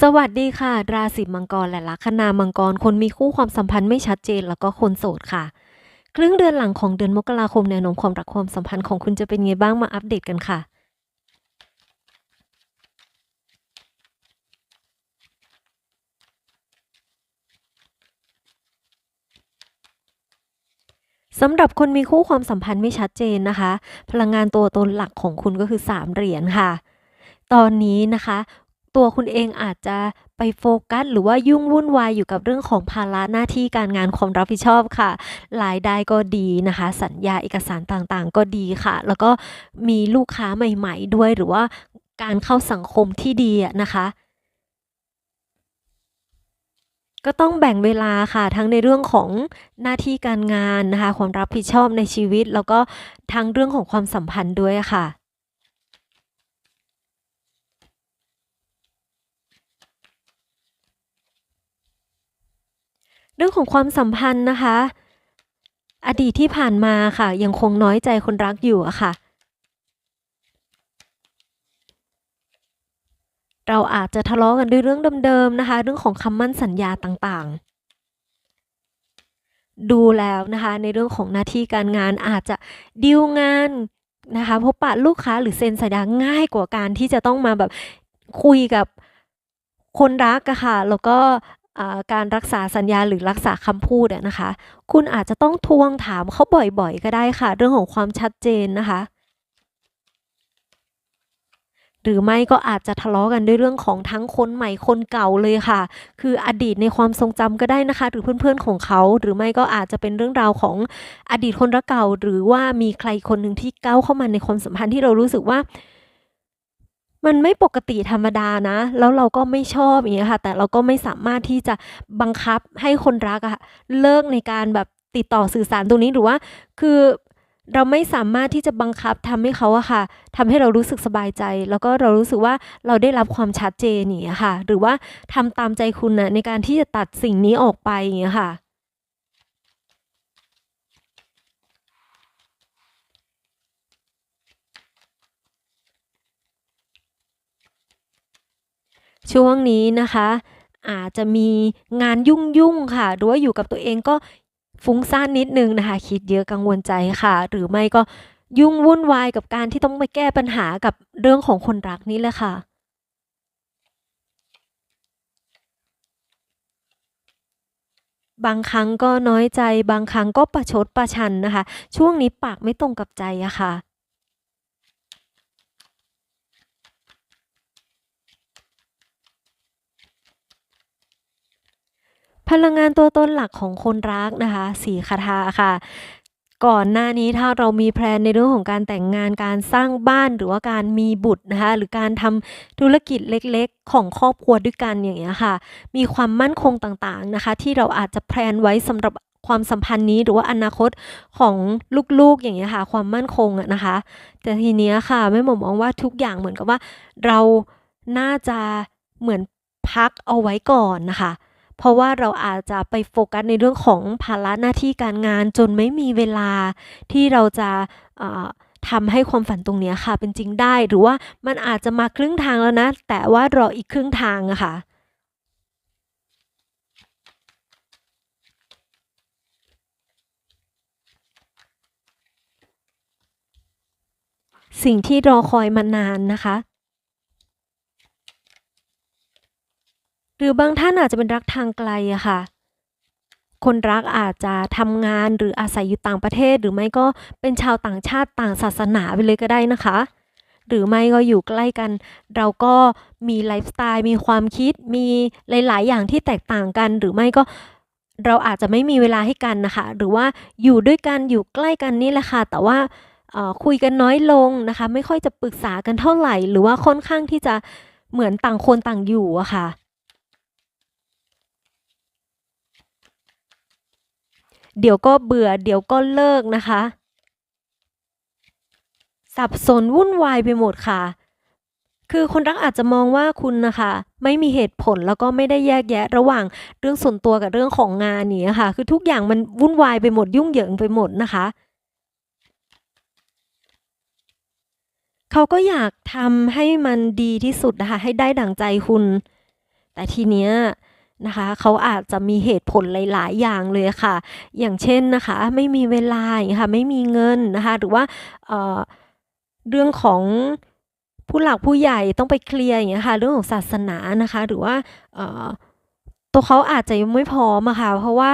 สวัสดีค่ะ ราศีมังกรและลัคนามังกร คนมีคู่ความสัมพันธ์ไม่ชัดเจนแล้วก็คนโสดค่ะ ครึ่งเดือนหลังของเดือนมกราคมแนวโน้มความรักความสัมพันธ์ของคุณจะเป็นไงบ้างมาอัปเดตกันค่ะ สำหรับคนมีคู่ความสัมพันธ์ไม่ชัดเจนนะคะ พลังงานตัวตนหลักของคุณก็คือ 3 เหรียญค่ะ ตอนนี้นะคะ ตัวคุณเองอาจจะไปโฟกัสหรือว่ายุ่งวุ่นวายอยู่กับเรื่องของภาระหน้าที่การงานความรับผิดชอบค่ะรายได้ก็ดีนะคะ สัญญาเอกสารต่างๆ ก็ดีค่ะ แล้วก็มีลูกค้าใหม่ๆด้วยหรือว่าการเข้าสังคมที่ดีนะคะก็ต้องแบ่งเวลาค่ะทั้งในเรื่องของหน้าที่การงานนะคะความรับผิดชอบในชีวิต แล้วก็ทั้งเรื่องของความสัมพันธ์ด้วยค่ะ รื่องของความสัมพันธ์นะคะ อดีตที่ผ่านมาค่ะ ยังคงน้อยใจคนรักอยู่อะค่ะ เราอาจจะทะเลาะกันด้วยเรื่องเดิมๆนะคะ เรื่องของคำมั่นสัญญาต่างๆ ดูแล้วนะคะ ในเรื่องของหน้าที่การงานอาจจะดีลงานนะคะพบปะลูกค้าหรือเซ็นสัญญาง่ายกว่าการที่จะต้องมาแบบคุยกับคนรักอะค่ะ แล้วก็ การรักษาสัญญาหรือรักษาคำพูดนะคะ คุณอาจจะต้องทวงถามเขาบ่อยๆ ก็ได้ค่ะ เรื่องของความชัดเจนนะคะ หรือไม่ก็อาจจะทะเลาะกันด้วยเรื่องของทั้งคนใหม่คนเก่าเลยค่ะ คืออดีตในความทรงจำก็ได้นะคะ หรือเพื่อนๆของเขา หรือไม่ก็อาจจะเป็นเรื่องราวของอดีตคนรักเก่า หรือว่ามีใครคนหนึ่งที่ก้าวเข้ามาในความสัมพันธ์ที่เรารู้สึกว่า มันไม่ปกติธรรมดานะ แล้วเราก็ไม่ชอบอย่างเงี้ยค่ะ แต่เราก็ไม่สามารถที่จะบังคับให้คนรักอะเลิกในการแบบติดต่อสื่อสารตรงนี้หรือว่า คือเราไม่สามารถที่จะบังคับทำให้เขาอะค่ะทำให้เรารู้สึกสบายใจ แล้วก็เรารู้สึกว่าเราได้รับความชัดเจนอย่างนี้ค่ะ หรือว่าทำตามใจคุณนะในการที่จะตัดสิ่งนี้ออกไปอย่างเงี้ยค่ะ ช่วงนี้นะคะ อาจจะมีงานยุ่งๆค่ะ หรือว่าอยู่กับตัวเองก็ฟุ้งซ่านนิดนึงนะคะ คิดเยอะกังวลใจค่ะ หรือไม่ก็ยุ่งวุ่นวายกับการที่ต้องไปแก้ปัญหากับเรื่องของคนรักนี่แหละค่ะบางครั้งก็น้อยใจ บางครั้งก็ประชดประชันนะคะ ช่วงนี้ปากไม่ตรงกับใจอะค่ะ พลังงานตัวตนหลักของคนรักนะคะสีคาถาค่ะ ก่อนหน้านี้ถ้าเรามีแพลนในเรื่องของการแต่งงานการสร้างบ้านหรือว่าการมีบุตรนะคะหรือการทำธุรกิจเล็กๆ ของครอบครัวด้วยกันอย่างเงี้ยค่ะ มีความมั่นคงต่างๆนะคะ ที่เราอาจจะแพลนไว้สำหรับความสัมพันธ์นี้หรือว่าอนาคตของลูกๆอย่างเงี้ยค่ะ ความมั่นคงอะนะคะ แต่ทีเนี้ยค่ะแม่หมอมองว่าทุกอย่างเหมือนกับว่า เราน่าจะเหมือนพักเอาไว้ก่อนนะคะ เพราะว่าเราอาจจะไปโฟกัสในเรื่องของภาระหน้าที่การงานจนไม่มีเวลาที่เราจะทำให้ความฝันตรงนี้ค่ะ เป็นจริงได้ หรือว่ามันอาจจะมาครึ่งทางแล้วนะ แต่ว่ารออีกครึ่งทางอะค่ะสิ่งที่รอคอยมานานนะคะ หรือบางท่านอาจจะเป็นรักทางไกลอะค่ะ คนรักอาจจะทำงานหรืออาศัยอยู่ต่างประเทศ หรือไม่ก็เป็นชาวต่างชาติต่างศาสนาไปเลยก็ได้นะคะ หรือไม่ก็อยู่ใกล้กัน เราก็มีไลฟ์สไตล์มีความคิดมีหลาย ๆ อย่างที่แตกต่างกัน หรือไม่ก็เราอาจจะไม่มีเวลาให้กันนะคะ หรือว่าอยู่ด้วยกันอยู่ใกล้กันนี่แหละค่ะ แต่ว่าคุยกันน้อยลงนะคะ ไม่ค่อยจะปรึกษากันเท่าไหร่ หรือว่าค่อนข้างที่จะเหมือนต่างคนต่างอยู่อะค่ะ เดี๋ยวก็เบื่อ เดี๋ยวก็เลิกนะคะ สับสนวุ่นวายไปหมดค่ะ คือคนรักอาจจะมองว่าคุณนะคะ ไม่มีเหตุผลแล้วก็ไม่ได้แยกแยะ ระหว่างเรื่องส่วนตัวกับเรื่องของงานอย่างเงี้ยค่ะ คือทุกอย่างมันวุ่นวายไปหมดยุ่งเหยิงไปหมดนะคะเขาก็อยากทำให้มันดีที่สุดนะคะให้ได้ดั่งใจคุณ แต่ทีเนี้ย นะคะเขาอาจจะมีเหตุผลหลาย ๆ อย่างเลยค่ะ อย่างเช่นนะคะไม่มีเวลาอย่างค่ะไม่มีเงินนะคะหรือว่าเเรื่องของผู้หลักผู้ใหญ่ต้องไปเคลียร์อย่างเงี้ยค่ะเรื่องของศาสนานะคะ หรือว่าตัวเขาอาจจะยังไม่พร้อมอะค่ะ เพราะว่า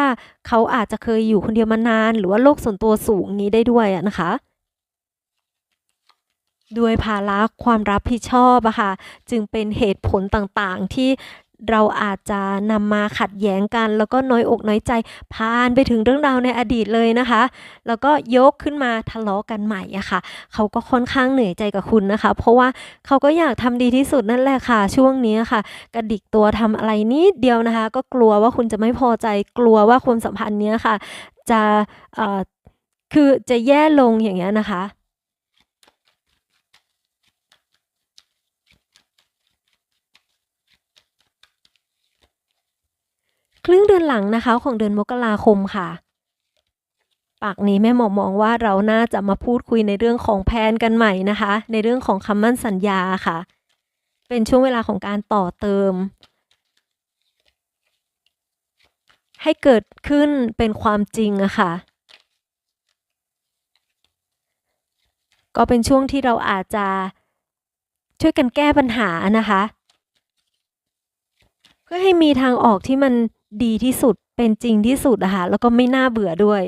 เขาอาจจะเคยอยู่คนเดียวมานาน หรือว่าโลกส่วนตัวสูงนี้ได้ด้วยนะคะด้วยภาระความรับผิดชอบอะค่ะจึงเป็นเหตุผลต่างๆ ที่ เราอาจจะนำมาขัดแย้งกัน แล้วก็น้อยอกน้อยใจผ่านไปถึงเรื่องราวในอดีตเลยนะคะ แล้วก็ยกขึ้นมาทะเลาะกันใหม่อะค่ะ เขาก็ค่อนข้างเหนื่อยใจกับคุณนะคะ เพราะว่าเขาก็อยากทำดีที่สุดนั่นแหละค่ะ ช่วงนี้ค่ะ กระดิกตัวทำอะไรนิดเดียวนะคะ ก็กลัวว่าคุณจะไม่พอใจกลัวว่าความสัมพันธ์เนี้ยค่ะ จะคือจะแย่ลงอย่างเงี้ยนะคะ ครึ่งเดือนหลังนะคะของเดือนมกราคมค่ะ ปากนี้แม่หมอมองว่าเราน่าจะมาพูดคุยในเรื่องของแผนกันใหม่นะคะ ในเรื่องของคำมั่นสัญญาค่ะ เป็นช่วงเวลาของการต่อเติม ให้เกิดขึ้นเป็นความจริงอะค่ะ ก็เป็นช่วงที่เราอาจจะช่วยกันแก้ปัญหานะคะ เพื่อให้มีทางออกที่มัน ดีที่สุดเป็นจริงที่สุดอะค่ะแล้วก็ไม่น่าเบื่อด้วย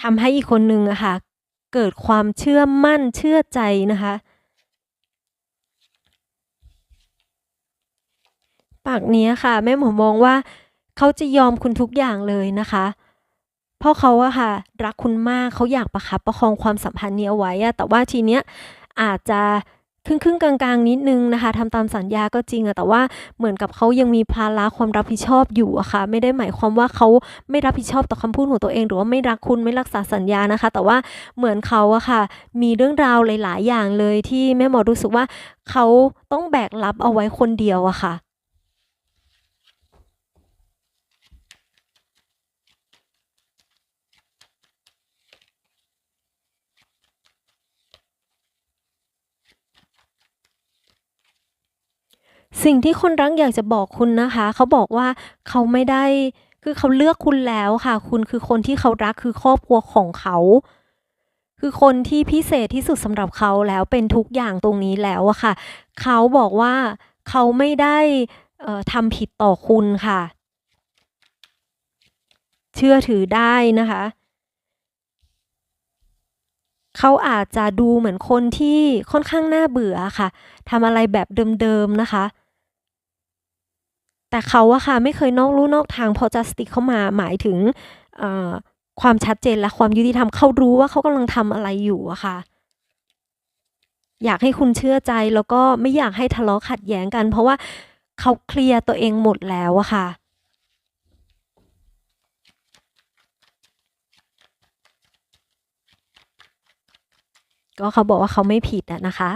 ทำให้อีกคนนึงอะค่ะ เกิดความเชื่อมั่นเชื่อใจนะคะ ปากนี้ค่ะแม่หมอมองว่าเขาจะยอมคุณทุกอย่างเลยนะคะเพราะเขาอะค่ะ รักคุณมากเขาอยากประคับประคองความสัมพันธ์นี้เอาไว้อะแต่ว่าทีเนี้ยอาจจะ ครึ่งครึ่งกลางๆนิดนึงนะคะทำตามสัญญาก็จริงอะแต่ว่าเหมือนกับเขายังมีภาระความรับผิดชอบอยู่อะค่ะไม่ได้หมายความว่าเขาไม่รับผิดชอบต่อคำพูดของตัวเอง หรือว่าไม่รักคุณไม่รักษาสัญญานะคะ แต่ว่าเหมือนเขาอะค่ะ มีเรื่องราวหลาย ๆ อย่างเลยที่แม่หมอรู้สึกว่าเขาต้องแบกรับเอาไว้คนเดียวอะค่ะ สิ่งที่คนรักอยากจะบอกคุณนะคะ เขาบอกว่าเขาไม่ได้คือเขาเลือกคุณแล้วค่ะ คุณคือคนที่เขารักคือครอบครัวของเขา คือคนที่พิเศษที่สุดสำหรับเขาแล้วเป็นทุกอย่างตรงนี้แล้วอะค่ะ เขาบอกว่าเขาไม่ได้ทำผิดต่อคุณค่ะ เชื่อถือได้นะคะ เขาอาจจะดูเหมือนคนที่ค่อนข้างน่าเบื่อค่ะทำอะไรแบบเดิมๆนะคะ แต่เขาอะค่ะไม่เคยนอกลู่นอกทางพอ justice เข้ามาหมายถึงความชัดเจนและความยุติธรรมเขารู้ว่าเขากำลังทำอะไรอยู่อะค่ะ อยากให้คุณเชื่อใจแล้วก็ไม่อยากให้ทะเลาะขัดแย้งกัน เพราะว่าเขาเคลียร์ตัวเองหมดแล้วอะค่ะก็เขาบอกว่าเขาไม่ผิดอะนะคะ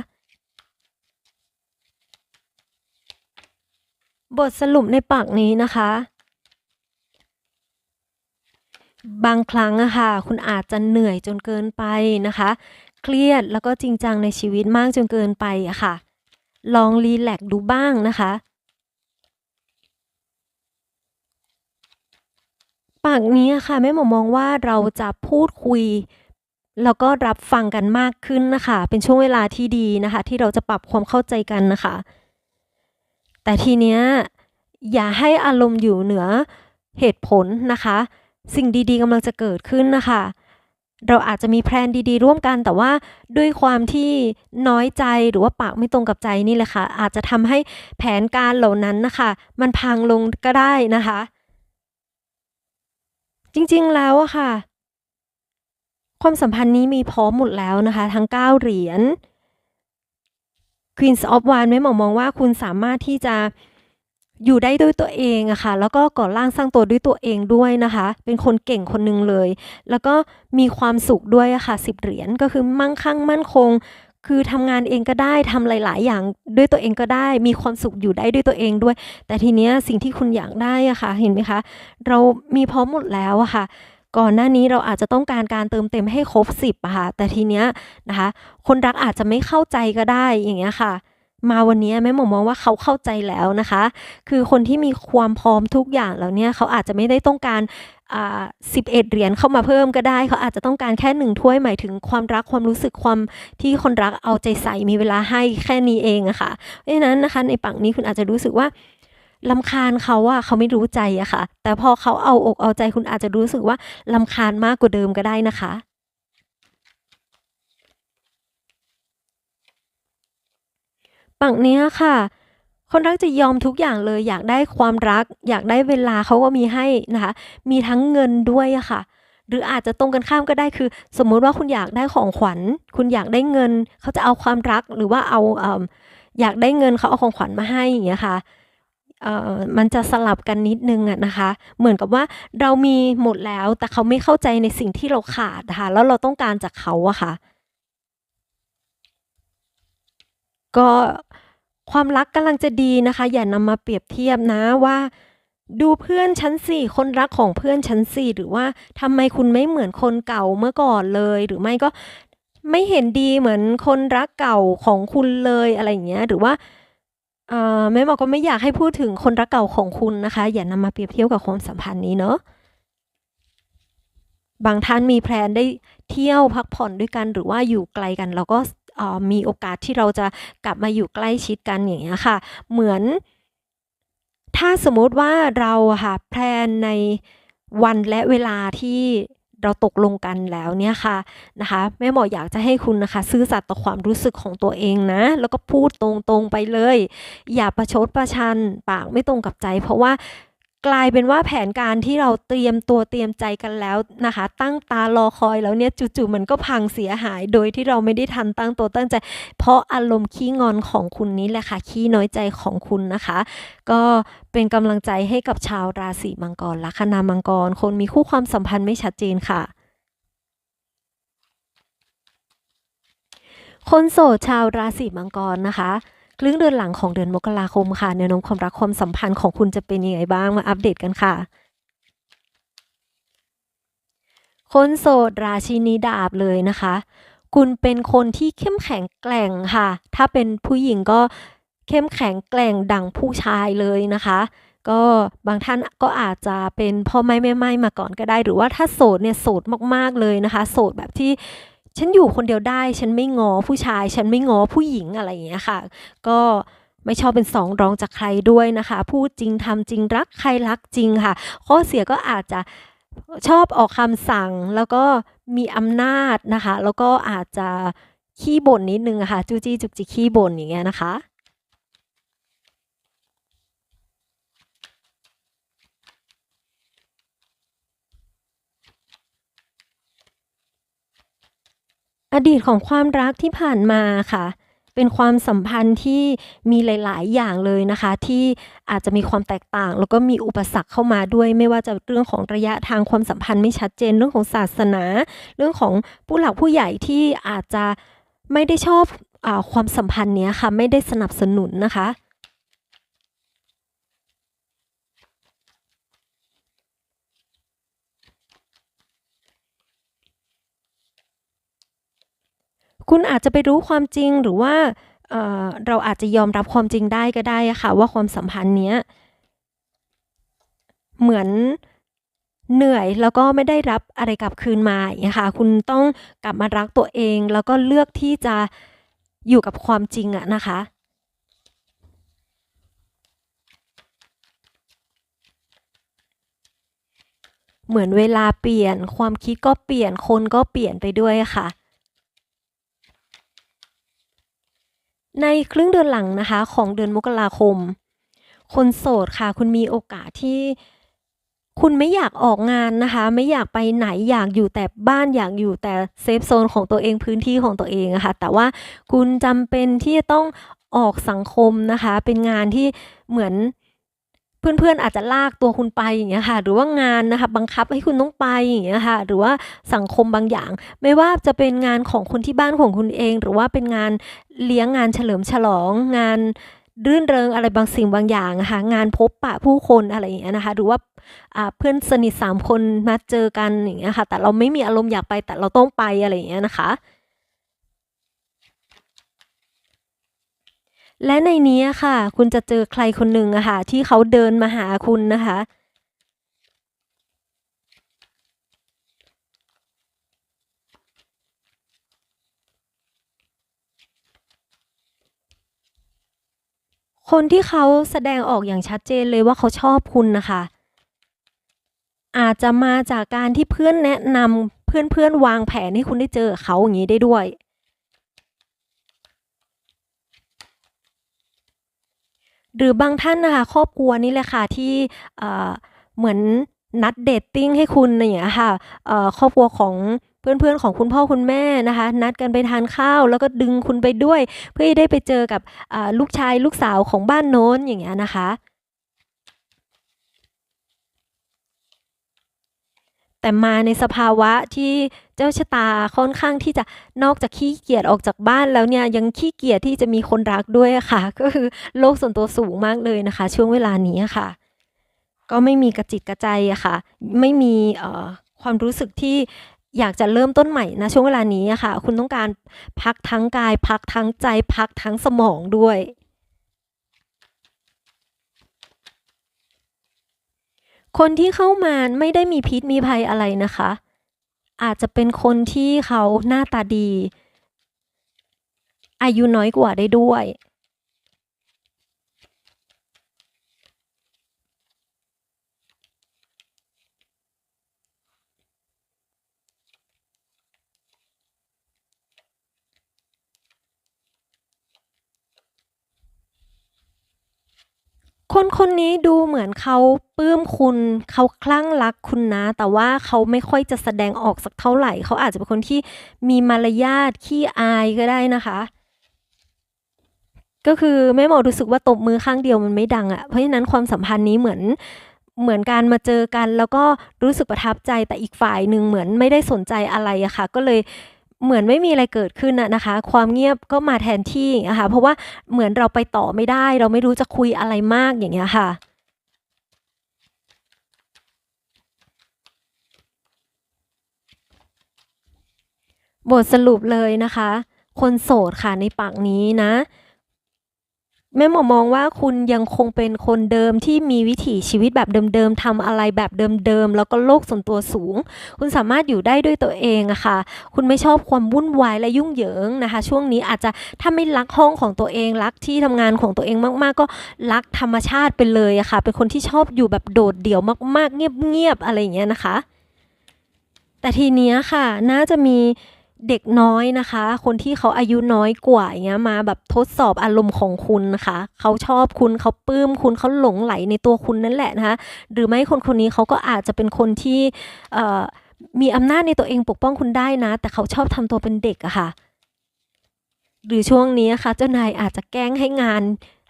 บทสรุปในปากนี้นะคะ บางครั้งอะค่ะ คุณอาจจะเหนื่อยจนเกินไปนะคะ เครียดแล้วก็จริงจังในชีวิตมากจนเกินไปอะค่ะ ลองรีแลกซ์ดูบ้างนะคะ ปากนี้อะค่ะแม่หมอมองว่าเราจะพูดคุยแล้วก็รับฟังกันมากขึ้นนะคะ เป็นช่วงเวลาที่ดีนะคะ ที่เราจะปรับความเข้าใจกันนะคะ แต่ทีเนี้ยอย่าให้อารมณ์อยู่เหนือเหตุผลนะคะ สิ่งดีๆกำลังจะเกิดขึ้นนะคะเราอาจจะมีแพลนดีๆ ร่วมกัน แต่ว่าด้วยความที่น้อยใจหรือว่าปากไม่ตรงกับใจนี่แหละค่ะ อาจจะทำให้แผนการเหล่านั้นนะคะ มันพังลงก็ได้นะคะ จริงๆแล้วอะค่ะ ความสัมพันธ์นี้มีพร้อมหมดแล้วนะคะ ทั้ง 9 เหรียญ Queens of Wands แม่หมอมองว่าคุณสามารถที่จะอยู่ได้ด้วยตัวเองอะค่ะ แล้วก็ก่อร่างสร้างตัวด้วยตัวเองด้วยนะคะ เป็นคนเก่งคนหนึ่งเลย แล้วก็มีความสุขด้วยอะค่ะสิบเหรียญก็คือมั่งคั่งมั่นคง คือทำงานเองก็ได้ทำหลาย ๆ อย่างด้วยตัวเองก็ได้ มีความสุขอยู่ได้ด้วยตัวเองด้วย แต่ทีเนี้ยสิ่งที่คุณอยากได้อะค่ะ เห็นไหมคะ เรามีพร้อมหมดแล้วอะค่ะ ก่อนหน้านี้เราอาจจะต้องการการเติมเต็มให้ครบ 10อะค่ะแต่ทีเนี้ยนะคะ คนรักอาจจะไม่เข้าใจก็ได้อย่างเงี้ยค่ะ มาวันนี้แม่หมอมองว่าเขาเข้าใจแล้วนะคะ คือคนที่มีความพร้อมทุกอย่างแล้วเนี่ยเขาอาจจะไม่ได้ต้องการอ่า11เหรียญเข้ามาเพิ่มก็ได้ เขาอาจจะต้องการแค่หนึ่งถ้วยหมายถึงความรักความรู้สึกความที่คนรักเอาใจใส่มีเวลาให้แค่นี้เองอะค่ะเพราะฉะนั้นนะคะในฝั่งนี้คุณอาจจะรู้สึกว่า ลำคาญเขาอะเขาไม่รู้ใจอะค่ะ แต่พอเขาเอาอกเอาใจคุณอาจจะรู้สึกว่าลำคาญมากกว่าเดิมก็ได้นะคะฝั่งเนี้ยค่ะคนรักจะยอมทุกอย่างเลย อยากได้ความรัก อยากได้เวลาเขาก็มีให้นะคะ มีทั้งเงินด้วยอะค่ะ หรืออาจจะตรงกันข้ามก็ได้คือ สมมุติว่าคุณอยากได้ของขวัญ คุณอยากได้เงิน เขาจะเอาความรักหรือว่าเอาเออยากได้เงินเขาเอาของขวัญมาให้อย่างเงี้ยค่ะเอ่อ มันจะสลับกันนิดนึงอะนะคะ เหมือนกับว่าเรามีหมดแล้ว แต่เขาไม่เข้าใจในสิ่งที่เราขาดนะคะแล้วเราต้องการจากเขาอะค่ะ ก็ความรักกำลังจะดีนะคะ อย่านำมาเปรียบเทียบนะว่าดูเพื่อนฉันสิคนรักของเพื่อนฉันสิหรือว่าทำไมคุณไม่เหมือนคนเก่าเมื่อก่อนเลย หรือไม่ก็ไม่เห็นดีเหมือนคนรักเก่าของคุณเลยอะไรอย่างเงี้ย หรือว่า แม่หมอก็ไม่อยากให้พูดถึงคนรักเก่าของคุณนะคะ อย่านำมาเปรียบเทียบกับความสัมพันธ์นี้เนาะบางท่านมีแพลนได้เที่ยวพักผ่อนด้วยกันหรือว่าอยู่ไกลกันเราก็มีโอกาสที่เราจะกลับมาอยู่ใกล้ชิดกันอย่างเงี้ยค่ะ เหมือน ถ้าสมมติว่าเราค่ะแพลนในวันและเวลาที่ เราตกลงกันแล้วเนี่ยค่ะนะคะแม่หมออยากจะให้คุณนะคะ ซื่อสัตย์ต่อความรู้สึกของตัวเองนะ แล้วก็พูดตรงๆไปเลย อย่าประชดประชันปากไม่ตรงกับใจ เพราะว่า กลายเป็นว่าแผนการที่เราเตรียมตัวเตรียมใจกันแล้วนะคะ ตั้งตารอคอยแล้วเนี่ยจู่ๆมันก็พังเสียหาย โดยที่เราไม่ได้ทันตั้งตัวตั้งใจ เพราะอารมณ์ขี้งอนของคุณนี้แหละค่ะขี้น้อยใจของคุณนะคะ ก็เป็นกำลังใจให้กับชาวราศีมังกรลัคนามังกร คนมีคู่ความสัมพันธ์ไม่ชัดเจนค่ะคนโสดชาวราศีมังกรนะคะ ครึ่งเดือนหลังของเดือนมกราคมค่ะแนวโน้มความรักความสัมพันธ์ของคุณจะเป็นยังไงบ้างมาอัปเดตกันค่ะคนโสดราชินีดาบเลยนะคะ คุณเป็นคนที่เข้มแข็งแกร่งค่ะ ถ้าเป็นผู้หญิงก็เข้มแข็งแกร่งดังผู้ชายเลยนะคะ ก็บางท่านก็อาจจะเป็นพ่อไม้แม่ไม้มาก่อนก็ได้ หรือว่าถ้าโสดเนี่ยโสดมากๆเลยนะคะ โสดแบบที่ ฉันอยู่คนเดียวได้ ฉันไม่งอผู้ชาย ฉันไม่งอผู้หญิงอะไรอย่างเงี้ยค่ะ ก็ไม่ชอบเป็นสองรองจากใครด้วยนะคะ พูดจริงทำจริงรักใครรักจริงค่ะ ข้อเสียก็อาจจะชอบออกคำสั่งแล้วก็มีอำนาจนะคะ แล้วก็อาจจะขี้บ่นนิดนึงอะค่ะจูจี้จุกจิกขี้บ่นอย่างเงี้ยนะคะ อดีตของความรักที่ผ่านมาค่ะ เป็นความสัมพันธ์ที่มีหลาย ๆ อย่างเลยนะคะ ที่อาจจะมีความแตกต่าง แล้วก็มีอุปสรรคเข้ามาด้วย ไม่ว่าจะเรื่องของระยะทางความสัมพันธ์ไม่ชัดเจนเรื่องของศาสนา เรื่องของผู้หลักผู้ใหญ่ที่อาจจะไม่ได้ชอบอความสัมพันธ์เนี้ยค่ะ ไม่ได้สนับสนุนนะคะ คุณอาจจะไปรู้ความจริงหรือว่าเเราอาจจะยอมรับความจริงได้ก็ได้ค่ะ ว่าความสัมพันธ์เนี้ยเหมือนเหนื่อยแล้วก็ไม่ได้รับอะไรกลับคืนมาอย่างนี้ค่ะ คุณต้องกลับมารักตัวเอง แล้วก็เลือกที่จะอยู่กับความจริงอะนะคะ เหมือนเวลาเปลี่ยน ความคิดก็เปลี่ยนคนก็เปลี่ยนไปด้วยค่ะ ในครึ่งเดือนหลังนะคะ ของเดือนมกราคม คนโสดค่ะ คุณมีโอกาสที่คุณไม่อยากออกงานนะคะ ไม่อยากไปไหนอยากอยู่แต่บ้านอยากอยู่แต่เซฟโซนของตัวเองพื้นที่ของตัวเองอะค่ะแต่ว่าคุณจำเป็นที่จะต้องออกสังคมนะคะ เป็นงานที่เหมือน เพื่อนๆอาจจะลากตัวคุณไปอย่างเงี้ยค่ะ หรือว่างานนะคะบังคับให้คุณต้องไปอย่างเงี้ยค่ะ หรือว่าสังคมบางอย่าง ไม่ว่าจะเป็นงานของคนที่บ้านของคุณเอง หรือว่าเป็นงานเลี้ยงงานเฉลิมฉลองงานรื่นเริงอะไรบางสิ่งบางอย่างอะค่ะงานพบปะผู้คนอะไรอย่างเงี้ยนะคะหรือว่าเพื่อนสนิทสามคนนัดเจอกันอย่างเงี้ยค่ะ แต่เราไม่มีอารมณ์อยากไปแต่เราต้องไปอะไรอย่างเงี้ยนะคะ และในนี้ค่ะ คุณจะเจอใครคนหนึ่งอะค่ะ ที่เขาเดินมาหาคุณนะคะ คนที่เขาแสดงออกอย่างชัดเจนเลยว่าเขาชอบคุณนะคะ อาจจะมาจากการที่เพื่อนแนะนำเพื่อนๆวางแผนให้คุณได้เจอเขาอย่างนี้ได้ด้วย หรือบางท่านนะคะครอบครัวนี่แหละค่ะที่เหมือนนัดเดทติ้งให้คุณอย่างเงี้ยค่ะครอบครัวของเพื่อนๆของคุณพ่อคุณแม่นะคะ นัดกันไปทานข้าว แล้วก็ดึงคุณไปด้วย เพื่อให้ได้ไปเจอกับลูกชายลูกสาวของบ้านโน้นอย่างเงี้ยนะคะ แต่มาในสภาวะที่เจ้าชะตาค่อนข้างที่จะนอกจากขี้เกียจออกจากบ้านแล้วเนี่ยยังขี้เกียจที่จะมีคนรักด้วยค่ะ ก็คือโลกส่วนตัวสูงมากเลยนะคะ ช่วงเวลานี้ค่ะ ก็ไม่มีกระจิตกระใจอะค่ะ ไม่มีเอ่อความรู้สึกที่อยากจะเริ่มต้นใหม่นะช่วงเวลานี้ค่ะ คุณต้องการพักทั้งกาย พักทั้งใจ พักทั้งสมองด้วย คนที่เข้ามาไม่ได้มีพิษมีภัยอะไรนะคะ อาจจะเป็นคนที่เขาหน้าตาดี อายุน้อยกว่าได้ด้วย คนคนนี้ดูเหมือนเขาปลื้มคุณเขาคลั่งรักคุณนะ แต่ว่าเขาไม่ค่อยจะแสดงออกสักเท่าไหร่ เขาอาจจะเป็นคนที่มีมารยาทขี้อายก็ได้นะคะ ก็คือแม่หมอรู้สึกว่าตบมือข้างเดียวมันไม่ดังอะเพราะฉะนั้นความสัมพันธ์นี้เหมือนเหมือนการมาเจอกัน แล้วก็รู้สึกประทับใจแต่อีกฝ่ายหนึ่งเหมือนไม่ได้สนใจอะไรอะค่ะ ก็เลย เหมือนไม่มีอะไรเกิดขึ้นอะนะคะ ความเงียบก็มาแทนที่นะคะเพราะว่าเหมือนเราไปต่อไม่ได้ เราไม่รู้จะคุยอะไรมากอย่างเงี้ยค่ะบทสรุปเลยนะคะ คนโสดค่ะในปากนี้นะ แม่หมอมองว่าคุณยังคงเป็นคนเดิมที่มีวิถีชีวิตแบบเดิมๆทำอะไรแบบเดิมๆแล้วก็โลกส่วนตัวสูง คุณสามารถอยู่ได้ด้วยตัวเองอะค่ะ คุณไม่ชอบความวุ่นวายและยุ่งเหยิงนะคะ ช่วงนี้อาจจะถ้าไม่รักห้องของตัวเอง รักที่ทำงานของตัวเองมากๆ ก็รักธรรมชาติไปเลยอะค่ะ เป็นคนที่ชอบอยู่แบบโดดเดี่ยวมากๆ เงียบๆอะไรอย่างเงี้ยนะคะ แต่ทีเนี้ยค่ะ น่าจะมี เด็กน้อยนะคะ คนที่เขาอายุน้อยกว่าอย่างเงี้ยมาแบบทดสอบอารมณ์ของคุณนะคะเขาชอบคุณเขาปลื้มคุณเขาหลงไหลในตัวคุณนั่นแหละนะคะ หรือไม่คนคนนี้เขาก็อาจจะเป็นคนที่มีอำนาจในตัวเองปกป้องคุณได้นะ แต่เขาชอบทำตัวเป็นเด็กอะค่ะ หรือช่วงนี้นะคะเจ้านายอาจจะแกล้งให้งาน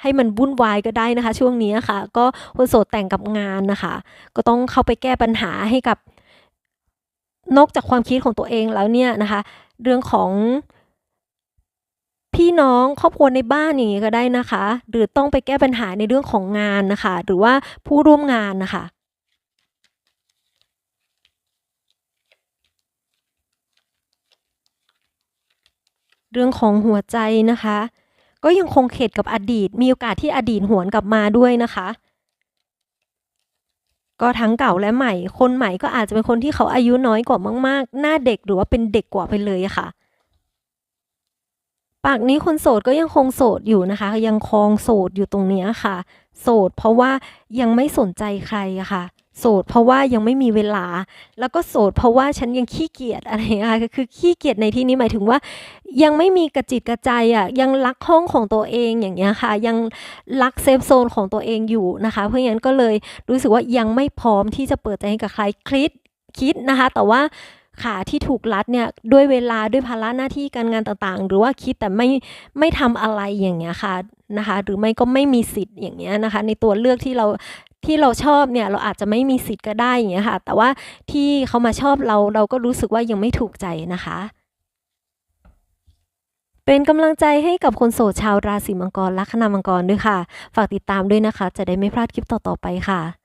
ให้มันวุ่นวายก็ได้นะคะ ช่วงนี้ค่ะ ก็คนโสดแต่งกับงานนะคะ ก็ต้องเข้าไปแก้ปัญหาให้กับ นอกจากความคิดของตัวเองแล้วเนี่ยนะคะ เรื่องของพี่น้องครอบครัวในบ้านอย่างนี้ก็ได้นะคะ หรือต้องไปแก้ปัญหาในเรื่องของงานนะคะ หรือว่าผู้ร่วมงานนะคะเรื่องของหัวใจนะคะ ก็ยังคงเข็ดกับอดีต มีโอกาสที่อดีตหวนกลับมาด้วยนะคะ ก็ทั้งเก่าและใหม่ คนใหม่ก็อาจจะเป็นคนที่เขาอายุน้อยกว่ามากๆ หน้าเด็กหรือว่าเป็นเด็กกว่าไปเลยค่ะ ปากนี้คนโสดก็ยังคงโสดอยู่นะคะ ยังครองโสดอยู่ตรงเนี้ยค่ะ โสดเพราะว่ายังไม่สนใจใครค่ะ โสดเพราะว่ายังไม่มีเวลา แล้วก็โสดเพราะว่าฉันยังขี้เกียจอะไรอย่างเงี้ยค่ะคือขี้เกียจในที่นี้หมายถึงว่า ยังไม่มีกระจิตกระใจอะยังรักห้องของตัวเองอย่างเงี้ยค่ะ ยังรักเซฟโซนของตัวเองอยู่นะคะ เพราะฉะนั้นก็เลยรู้สึกว่ายังไม่พร้อมที่จะเปิดใจให้กับใครคิดคิดนะคะ แต่ว่า ขาที่ถูกรัดเนี่ยด้วยเวลาด้วยภาระหน้าที่การงานต่างๆ หรือว่าคิดแต่ไม่ไม่ทำอะไรอย่างเงี้ยค่ะนะคะหรือไม่ก็ไม่มีสิทธิ์อย่างเงี้ยนะคะ ในตัวเลือกที่เราที่เราชอบเนี่ยเราอาจจะไม่มีสิทธิ์ก็ได้อย่างเงี้ยค่ะ แต่ว่าที่เขามาชอบเราเราก็รู้สึกว่ายังไม่ถูกใจนะคะ เป็นกำลังใจให้กับคนโสดชาวราศีมังกรลัคนามังกรด้วยค่ะ ฝากติดตามด้วยนะคะ จะได้ไม่พลาดคลิปต่อๆไปค่ะ